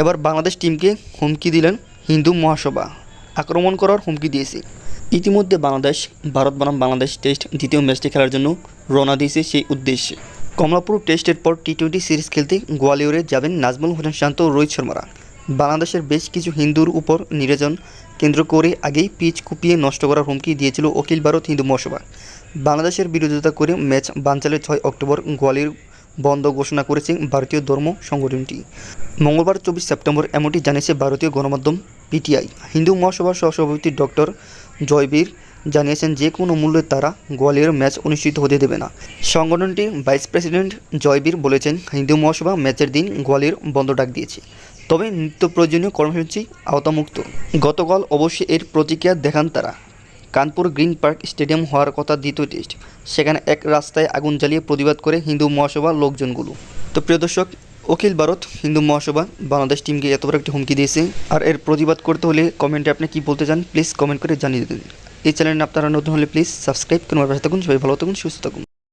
এবার বাংলাদেশ টিমকে হুমকি দিলেন হিন্দু মহাসভা। আক্রমণ করার হুমকি দিয়েছে। ইতিমধ্যে বাংলাদেশ, ভারত বনাম বাংলাদেশ টেস্ট দ্বিতীয় ম্যাচটি খেলার জন্য রওনা দিয়েছে সেই উদ্দেশ্যে। কমলাপুর টেস্টের পর টি টোয়েন্টি সিরিজ খেলতে গোয়ালিয়রে যাবেন নাজমুল হোসেন শান্ত রোহিত শর্মারা। বাংলাদেশের বেশ কিছু হিন্দুর উপর নির্যাতন কেন্দ্র করে আগেই পিচ কুপিয়ে নষ্ট করার হুমকি দিয়েছিল অখিল ভারত হিন্দু মহাসভা। বাংলাদেশের বিরোধিতা করে ম্যাচ বানচালে ছয় অক্টোবর গোয়ালিয়র বন্ধ ঘোষণা করেছে ভারতীয় ধর্ম সংগঠনটি। মঙ্গলবার চব্বিশ সেপ্টেম্বর এমনটি জানিয়েছে ভারতীয় গণমাধ্যম পিটিআই। হিন্দু মহাসভার সহসভাপতি ডক্টর জয়বীর জানিয়েছেন, যে কোনো মূল্যে তারা গোয়ালিয়র ম্যাচ অনুষ্ঠিত হতে দেবে না। সংগঠনটির ভাইস প্রেসিডেন্ট জয়বীর বলেছেন, হিন্দু মহাসভা ম্যাচের দিন গোয়ালিয়র বন্ধ ডাক দিয়েছে। তবে নিত্য প্রয়োজনীয় কর্মসূচি আওতামুক্ত। গতকাল অবশ্যই এর প্রতিক্রিয়া দেখান তারা। কানপুর গ্রিন পার্ক স্টেডিয়াম হওয়ার কথা দ্বিতীয় টেস্ট। সেখানে এক রাস্তায় আগুন জ্বালিয়ে প্রতিবাদ করে হিন্দু মহাসভার লোকজনগুলো। তো প্রিয় দর্শক, অখিল ভারত হিন্দু মহাসভা বাংলাদেশ টিমকে এত বড় একটি হুমকি দিয়েছে। আর এর প্রতিবাদ করতে হলে কমেন্টে আপনি কি বলতে চান প্লিজ কমেন্ট করে জানিয়ে দিন। এই চ্যানেলে আপনারা নতুন হলে প্লিজ সাবস্ক্রাইব করুন পাশে থাকুন। সবাই ভালো থাকুন, সুস্থ থাকুন।